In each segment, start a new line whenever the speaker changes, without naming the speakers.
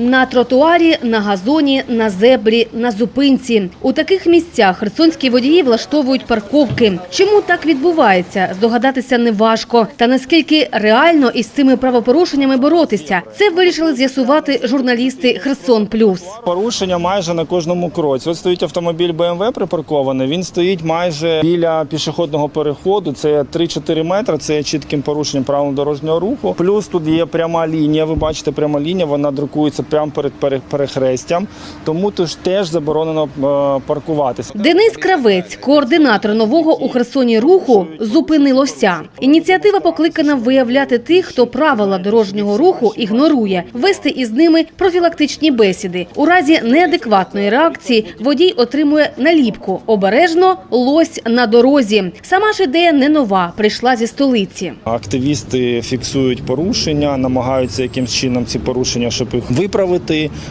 На тротуарі, на газоні, на зебрі, на зупинці. У таких місцях херсонські водії влаштовують парковки. Чому так відбувається, здогадатися неважко. Та наскільки реально із цими правопорушеннями боротися, це вирішили з'ясувати журналісти Херсон Плюс.
Порушення майже на кожному кроці. От стоїть автомобіль BMW припаркований. Він стоїть майже біля пішохідного переходу. Це 3-4 метри. Це є чітким порушенням правил дорожнього руху. Плюс тут є пряма лінія. Ви бачите, пряма лінія. Вона друкується прямо перед перехрестям. Тому тут теж заборонено е, паркуватися.
Денис Кравець, координатор нового у Херсоні руху, зупинилося. Ініціатива покликана виявляти тих, хто правила дорожнього руху ігнорує, вести із ними профілактичні бесіди. У разі неадекватної реакції водій отримує наліпку «Обережно, лось на дорозі». Сама ж ідея не нова, прийшла зі столиці.
Активісти фіксують порушення, намагаються якимсь чином ці порушення, щоб їх виправити.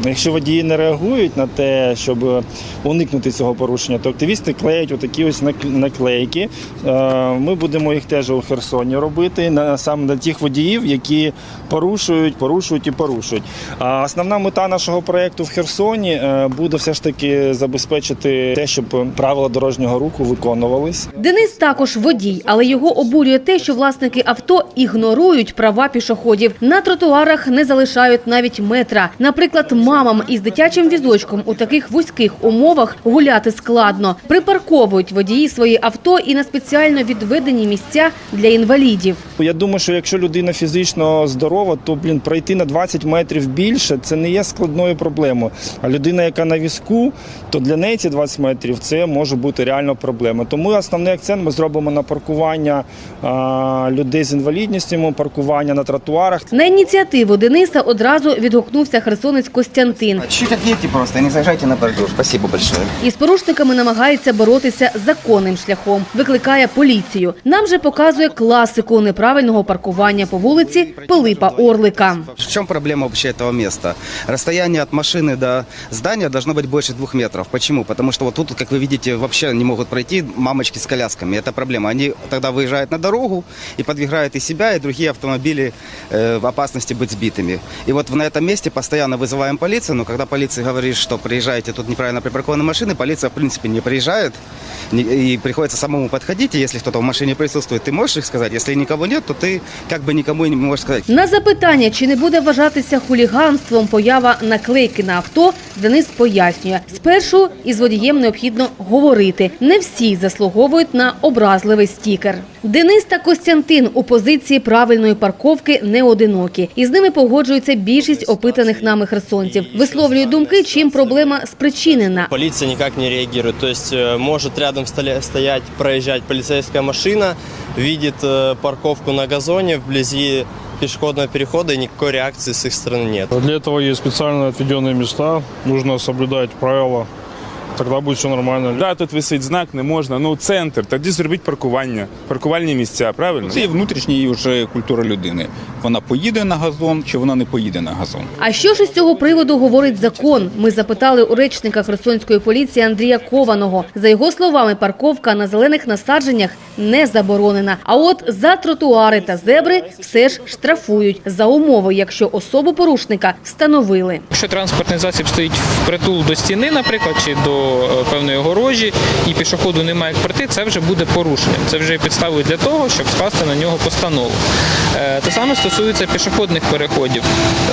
Якщо водії не реагують на те, щоб уникнути цього порушення, то активісти клеять отакі ось нак- наклейки. Е, Ми будемо їх теж у Херсоні робити на саме на тих водіїв, які порушують, порушують і порушують. А основна мета нашого проекту в Херсоні е, буде все ж таки забезпечити те, щоб правила дорожнього руху виконувались.
Денис також водій, але його обурює те, що власники авто ігнорують права пішоходів. На тротуарах не залишають навіть метра. Наприклад, мамам із дитячим візочком у таких вузьких умовах гуляти складно. Припарковують водії свої авто і на спеціально відведені місця для інвалідів.
Я думаю, що якщо людина фізично здорова, то блін пройти на 20 метрів більше це не є складною проблемою. А людина, яка на візку, то для неї ці 20 метрів це може бути реально проблема. Тому основний акцент ми зробимо на паркування людей з інвалідністю, паркування на тротуарах.
На ініціативу Дениса одразу відгукнувся херсонець Костянтин.
Чуть отъедьте просто, не заезжайте на бордюр. Спасибо большое.
Із порушниками намагається боротися законним шляхом, викликає поліцію. Нам же показує класику неправильного паркування по вулиці Пилипа Орлика.
В чем проблема вообще этого места? Расстояние от машины до здания должно быть больше двух метров. Почему? Потому что вот тут, как вы видите, вообще не могут пройти мамочки с колясками. Это проблема. Они тогда выезжают на дорогу и подвигают и себя, и другие автомобили э, в опасности быть сбитыми. И вот на этом месте постоянно вызываем полицию, но когда полиция говорит, что приезжаете тут неправильно припаркованные машины, полиция в принципе не приезжает, не- и приходится самому подходить, и если кто-то в машине присутствует, ты можешь их сказать, если никого нет, то ты как бы никому и не можешь сказать.
На запитання, чи не буде вважатися хуліганством поява наклейки на авто, Денис пояснює. Спершу із водієм необхідно говорити. Не всі заслуговують на образливий стікер. Денис та Костянтин у позиції правильної парковки не одинокі. Із ними погоджується більшість опитаних нами херсонців. Висловлюють думки, чим проблема спричинена.
Полиция никак не реагирует. То есть э, может рядом столя- стоять, проезжать полицейская машина, видит э, парковку на газоне вблизи пешеходного перехода, и никакой реакции с их стороны нет.
Для этого есть специально отведенные места. Нужно соблюдать правила. Тогда будет все нормально.
Да, тут висить знак, не можна. Ну, центр, тоді зробіть паркування, паркувальні місця, правильно?
Це є внутрішня вже культура людини. Вона поїде на газон чи вона не поїде на газон.
А що ж із цього приводу говорить закон? Ми запитали у речника Херсонської поліції Андрія Кованого. За його словами, парковка на зелених насадженнях не заборонена. А от за тротуари та зебри все ж штрафують за умови, якщо особу порушника встановили.
Якщо транспортний засіб стоїть впритул до стіни, наприклад, чи до е, певної огорожі, і пішоходу немає як пройти, це вже буде порушенням. Це вже є підставою для того, щоб скласти на нього постанову. Е, Те саме стосується пішохідних переходів.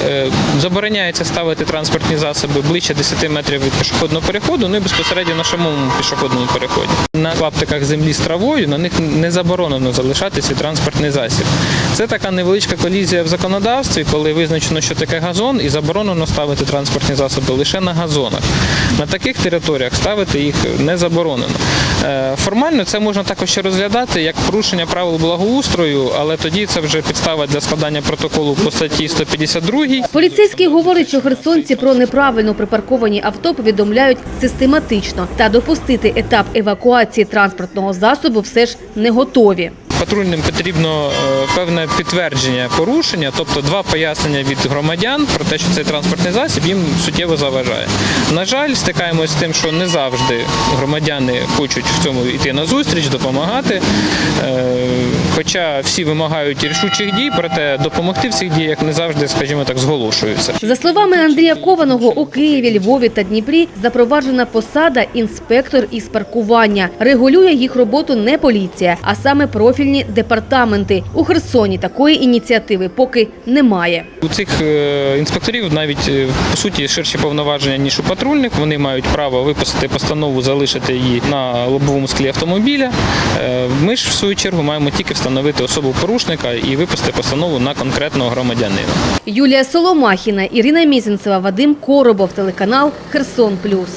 Е, Забороняється ставити транспортні засоби ближче 10 метрів від пішохідного переходу, ну і безпосередньо на самому пішохідному переході. На клаптиках землі з травою на них не заборонено залишати свій транспортний засіб. Це така невеличка колізія в законодавстві, коли визначено, що таке газон, і заборонено ставити транспортні засоби лише на газонах. На таких територіях ставити їх не заборонено. Е, Формально це можна також ще розглядати як порушення правил благоустрою, але тоді це вже підстава для складання протоколу по статті 152.
Поліцейський говорить, що херсонці про неправильно припарковані авто повідомляють систематично та допустити етап евакуації транспортного засобу все ж не готові.
Патрульним потрібно е, певне підтвердження порушення, тобто два пояснення від громадян про те, що цей транспортний засіб їм суттєво заважає. На жаль, стикаємось з тим, що не завжди громадяни хочуть в цьому йти на зустріч, допомагати. Е, Хоча всі вимагають рішучих дій, проте допомогти в цих діях не завжди, скажімо так, зголошуються.
За словами Андрія Кованого, у Києві, Львові та Дніпрі запроваджена посада інспектор із паркування. Регулює їх роботу не поліція, а саме профільні департаменти. У Херсоні такої ініціативи поки немає.
У цих е, інспекторів навіть е, по суті ширші повноваження ніж у патрульних. Вони мають право виписати постанову, залишити її на лобовому склі автомобіля. Е, Ми ж в свою чергу маємо тільки встановити особу порушника і виписати постанову на конкретного громадянина.
Юлія Соломахіна, Ірина Мізінцева, Вадим Коробов, телеканал Херсон Плюс.